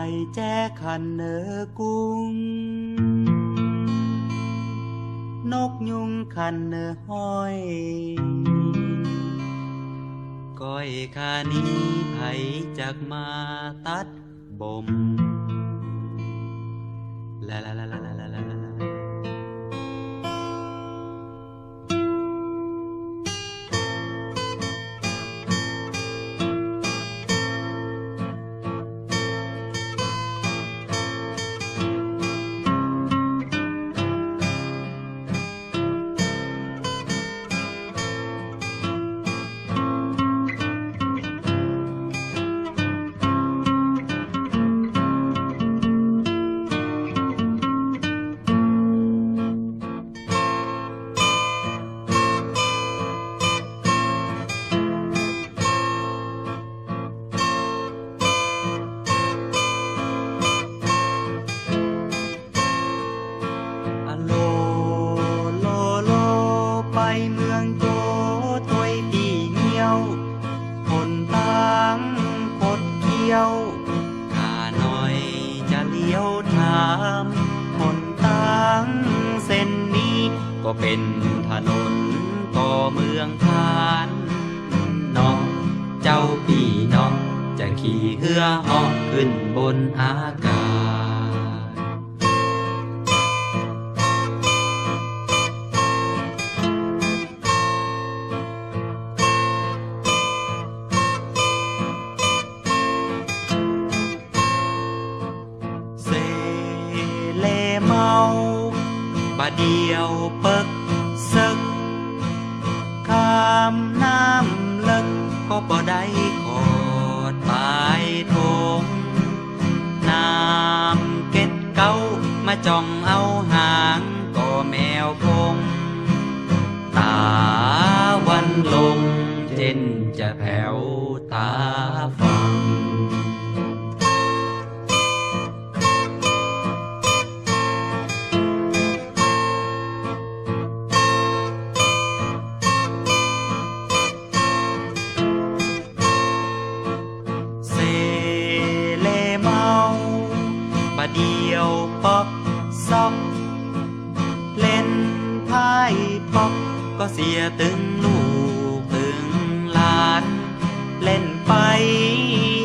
ก่แจ้ขันเนอกุ้ง นกยุงขันเนอห้อยก้อยคานี้ไผจากมาตัดบ่มลาลาลาลาลาียวข้าหน่อยจะเลี้ยวถามคนตังเส้นนี้ ก็เป็นถนนก่อเมืองพานน้องเจ้าปีน้องจะขี่เหือหอกขึ้นบนอากาศ เดียวเปิกซึกข้ามน้ำลิกก็บ่ได้ขอดปลายทงน้ำเก็ดเก้ามาจ้องเอาหางก็แมวคงตาวันลงเจนจะแผ่วตา ยวปอกซอกเล่นไพ่ปอกก็เสียตึงลูกตึงหลาน เล่นไป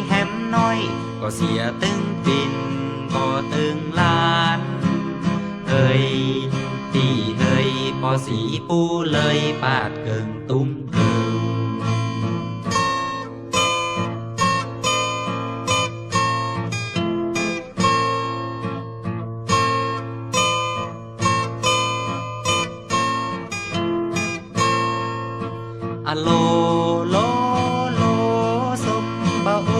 แฮมน้อย ก็เสียตึงปินก็ตึงหลานเฮ้ยตีเฮ้ยพอสีปูเลยปาดเกิงตุ้มเกิ อะโลโลโลสมบะโอ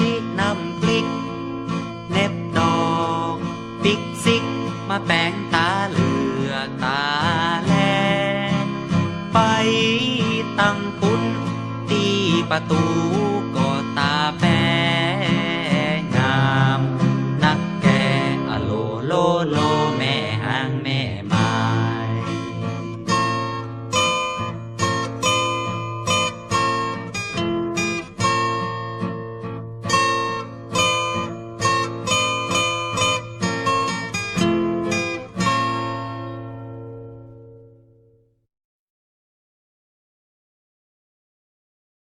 จินำพลิก เน็บดอกปิกซิก มาแปลงตาเหลือตาแล ไปตั้งคุณตีประตู